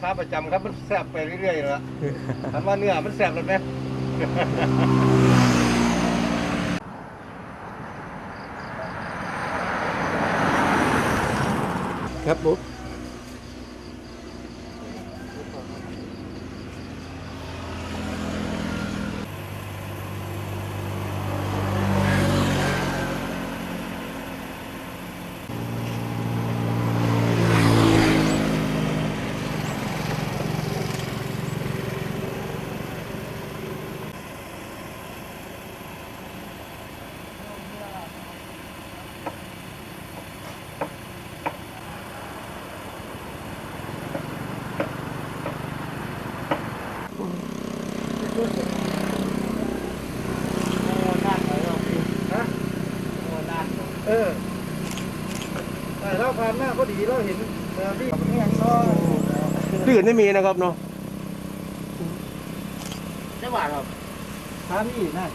ค้าประจำครับมันแซ่บไปเรื่อยๆแล้วถามว่าเนื้อมันแซ่บแล้วไหมครับผ เออแต่เราผ่านหน้าพอดีเราเห็นเออที่แห้งเนาะที่อื่นไม่มีนะครับเนาะได้หวานครับถามพี่นั่น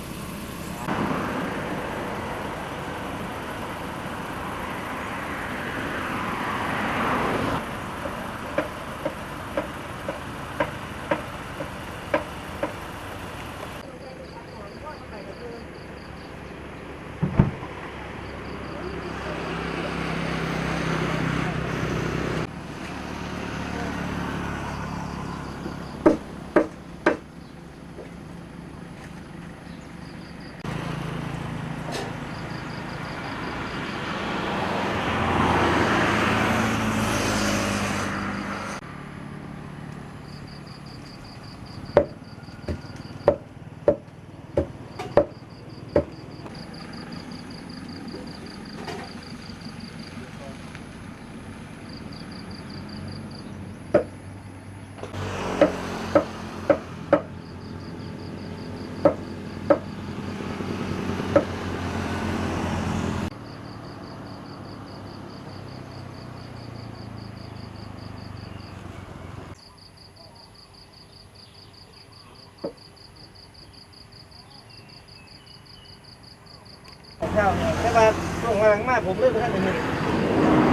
เจ้าเนี่ยแต่ว่าช่วงหลังมาผมเลิกไปท่านหนึ่ง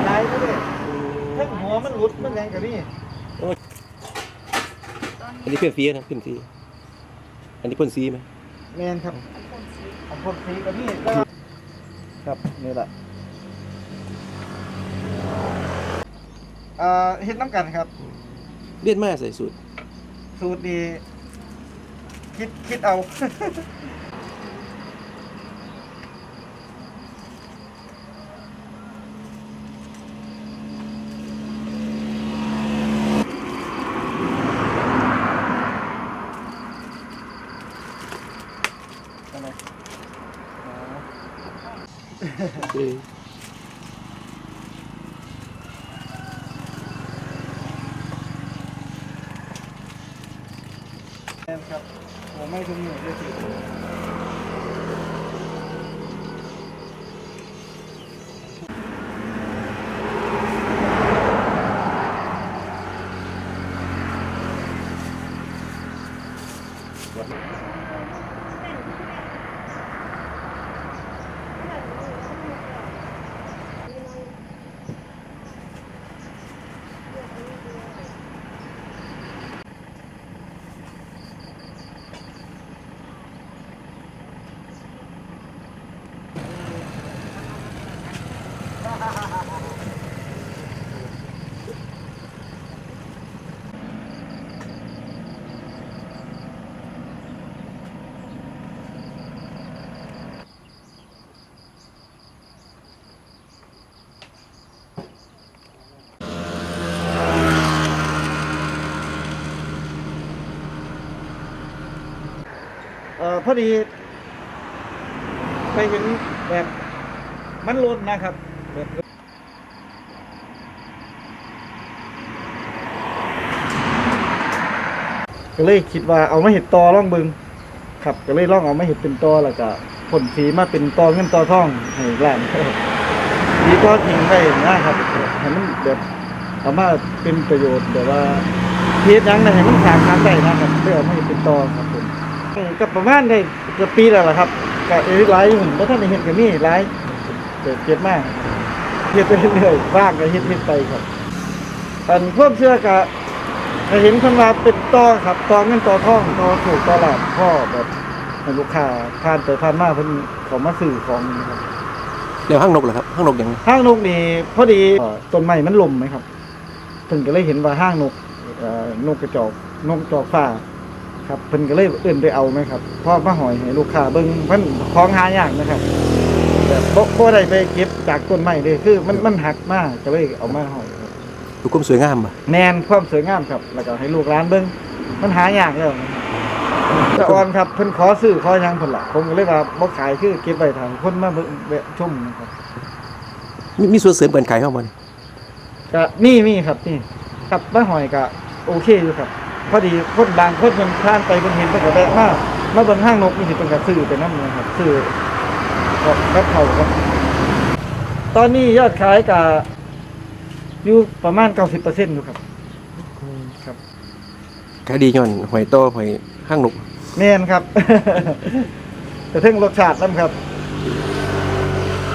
ตายไปเลยทั้งหัวมันหลุดมันแรงกับนี่อันนี้เพื่อนฟรีนะเพื่อนฟรีอันนี้เพื่อนซีไหมแมนครับของคนสีกับนี่ก็ครับนี่แหละอ่าเฮ็ดน้ำกันครับ เลียนมาใส่สูตร สูตรดี คิดคิดเอาอะ ครับผมไม่ถึงหนึ่งเลยสิครับ พอดี ไปเห็นแบบมันล่นนะครับแบบก็เลยคิดว่าเอามาเห็ดตอล่องเบิงครับก็เลยล่องเอามาเห็ดเป็นตอแล้วก็ผลสีมาเป็นตอเงินตอทองให้แหลมดีก็ทิ้งไว้นะครับให้มันแบบเอามาเป็นประโยชน์แบบว่าเฮ็ดหยังได้ให้มันขางทางได้นะครับเพื่อเอามาเฮ็ดเป็นตอครับผม ก็ประมาณได้เกือบปีแล้วล่ะครับก็เอ้ยหลายอยู่บ่ทันได้เฮ็ดก็มีหลายเกิดเจ็บมากเฮ็ดไปเรื่อยๆว่างก็เฮ็ดเฮ็ดไปครับอันความเชื่อก็ก็เห็นคนว่าเป็นตอครับตอเงินตอทองตอถูกตอหลาดพ่อแบบให้ลูกค้าผ่านไปผ่านมาเพิ่นเขามาซื้อของนะครับเดี๋ยวห้างนกเหรอครับห้างนกอย่างห้างนกนี่พอดีเอ่อต้นไม้มันลมไหมครับเพิ่นก็เลยเห็นว่าห้างนกเอ่อนกกระจอกนกกระจอกฟ้า ครับเพิ่นก็เลยเอื่นไปเอาไหมครับพ่อมาหอยให้ลูกค้าเบิ่งมันของหายากนะครับแบบบ่บ่ได้ไปเก็บจากต้นไม้เลยคือมันมันหักมากก็เลยเอามาหอยครับดูความสวยงามป่ะแนนความสวยงามครับ แล้วก็ให้ลูกร้านเบิ่งมันหายากแล้วนะครับแต่อ่อนครับเพิ่นขอซื้อขอหยังเพิ่นล่ะผมก็เลยว่าบ่ขายคือเก็บไว้ทางคนมาเบิ่งแวะชมนะครับมีมีส่วนเสริมการขายเข้ามาเนี่ยก็มีมีครับนี่ครับบ้าหอยก็โอเคอยู่ครับ พอดีคนบางคนมันผ่านไปเป็นเห็นเพิ่นก็แวะมามาเบิ่งห้างนกนี่สิเพิ่นก็ซื้อไปนำนะครับซื้อกับกับเขาครับ ตอนนี้ยอดขายก็อยู่ประมาณ90%อยู่ครับครับขายดีย้อนหอยโตหอยห้างนกแม่นครับ แต่เพิ่งรสชาตินํครับ